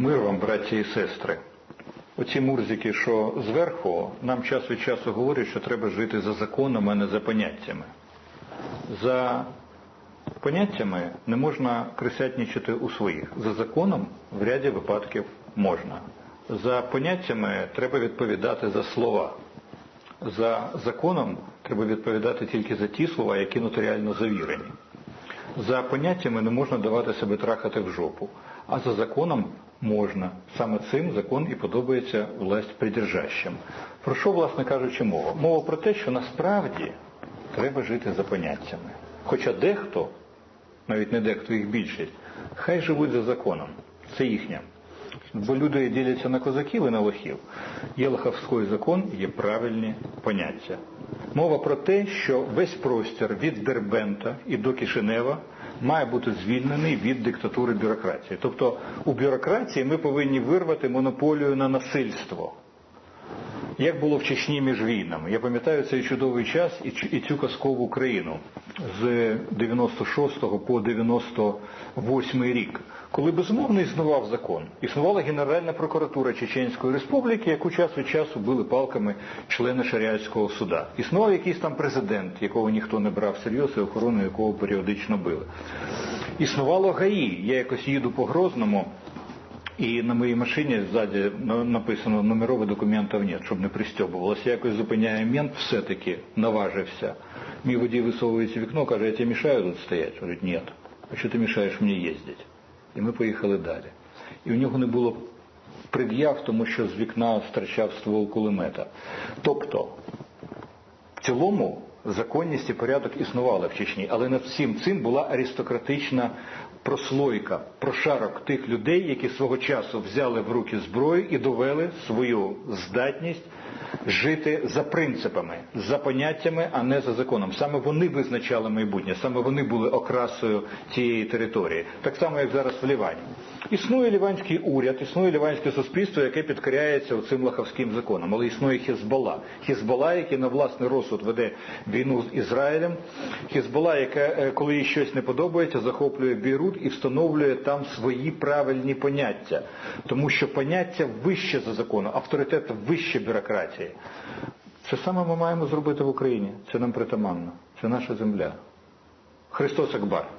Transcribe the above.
Мир вам, браті і сестри. Оці мурзики, що зверху, нам час від часу говорять, що треба жити за законом, а не за поняттями. За поняттями не можна крисятнічити у своїх. За законом в ряді випадків можна. За поняттями треба відповідати за слова. За законом треба відповідати тільки за ті слова, які нотаріально завірені. За поняттями не можна давати себе трахати в жопу, а за законом можна. Саме цим закон і подобається власть придержащим. Про що, власне кажучи, мова? Мова про те, що насправді треба жити за поняттями. Хоча дехто, навіть не дехто їх більшість, хай живуть за законом. Це їхнє. Бо люди діляться на козаків і на лохів. Є лоховський закон, є правильні поняття. Мова про те, що весь простір від Дербента і до Кишинева має бути звільнений від диктатури бюрократії. Тобто у бюрократії ми повинні вирвати монополію на насильство. Як було в Чечні між війнами. Я пам'ятаю цей чудовий час і цю казкову Україну з 96 по 98 рік, коли безумовно існував закон. Існувала Генеральна прокуратура Чеченської Республіки, яку час від часу били палками члени шаріатського суда. Існував якийсь там президент, якого ніхто не брав всерйоз і охорону якого періодично били. Існувало ГАІ. Я якось їду по Грозному. І на моїй машині ззаді написано номерових документів нет, щоб не пристьобувалося. Якось зупиняє мент, все-таки наважився. Мій водій висовується вікно, каже, я тебе мішаю тут стояти? Говорить, ні. А що ти мішаєш мені їздити? І ми поїхали далі. І у нього не було пред'яв, тому що з вікна стирчав ствол кулемета. Тобто, в цілому законність і порядок існували в Чечні, але над всім цим була аристократична прослойка, прошарок тих людей, які свого часу взяли в руки зброю і довели свою здатність жити за принципами, за поняттями, а не за законом. Саме вони визначали майбутнє, саме вони були окрасою цієї території. Так само, як зараз в Лівані. Існує ліванський уряд, існує ліванське суспільство, яке підкоряється цим лахавським законом, але існує Хізбола. Хізбола, який на власний розсуд веде війну з Ізраїлем, Хізбола, яка, коли їй щось не подобається, захоплює Бейрут і встановлює там свої правильні поняття. Тому що поняття вище за законом, авторитет вище бюрократії. Це саме ми маємо зробити в Україні. Це нам притаманно. Це наша земля. Христос Акбар.